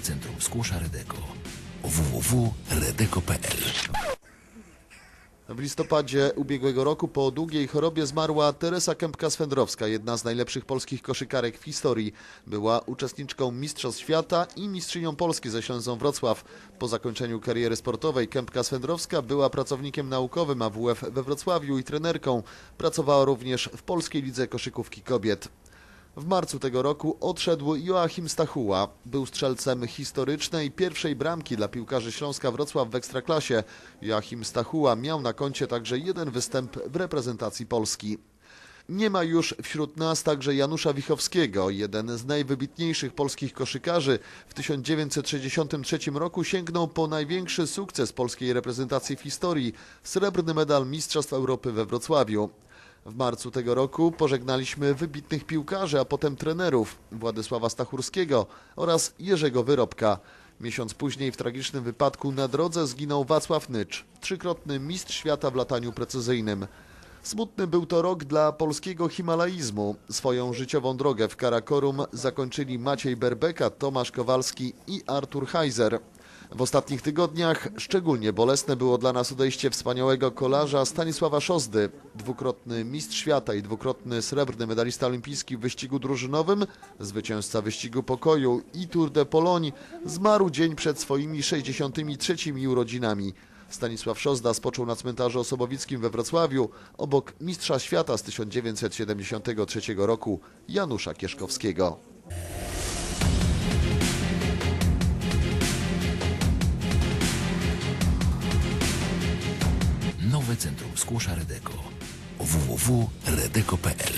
Centrum Redeko www.redeko.pl W listopadzie ubiegłego roku po długiej chorobie zmarła Teresa Kępka-Swędrowska, jedna z najlepszych polskich koszykarek w historii. Była uczestniczką Mistrzostw Świata i mistrzynią Polski ze Ślęzą Wrocław. Po zakończeniu kariery sportowej Kępka-Swędrowska była pracownikiem naukowym AWF we Wrocławiu i trenerką. Pracowała również w Polskiej Lidze Koszykówki Kobiet. W marcu tego roku odszedł Joachim Stachuła. Był strzelcem historycznej pierwszej bramki dla piłkarzy Śląska Wrocław w Ekstraklasie. Joachim Stachuła miał na koncie także jeden występ w reprezentacji Polski. Nie ma już wśród nas także Janusza Wichowskiego, jeden z najwybitniejszych polskich koszykarzy. W 1963 roku sięgnął po największy sukces polskiej reprezentacji w historii srebrny medal Mistrzostw Europy we Wrocławiu. W marcu tego roku pożegnaliśmy wybitnych piłkarzy, a potem trenerów Władysława Stachurskiego oraz Jerzego Wyrobka. Miesiąc później w tragicznym wypadku na drodze zginął Wacław Nycz, trzykrotny mistrz świata w lataniu precyzyjnym. Smutny był to rok dla polskiego himalaizmu. Swoją życiową drogę w Karakorum zakończyli Maciej Berbeka, Tomasz Kowalski i Artur Heiser. W ostatnich tygodniach szczególnie bolesne było dla nas odejście wspaniałego kolarza Stanisława Szozdy, dwukrotny mistrz świata i dwukrotny srebrny medalista olimpijski w wyścigu drużynowym, zwycięzca wyścigu pokoju i Tour de Pologne, zmarł dzień przed swoimi 63 urodzinami. Stanisław Szozda spoczął na cmentarzu osobowickim we Wrocławiu obok mistrza świata z 1973 roku Janusza Kieszkowskiego. Nowe Centrum Skłosza Redeko. Www.redeko.pl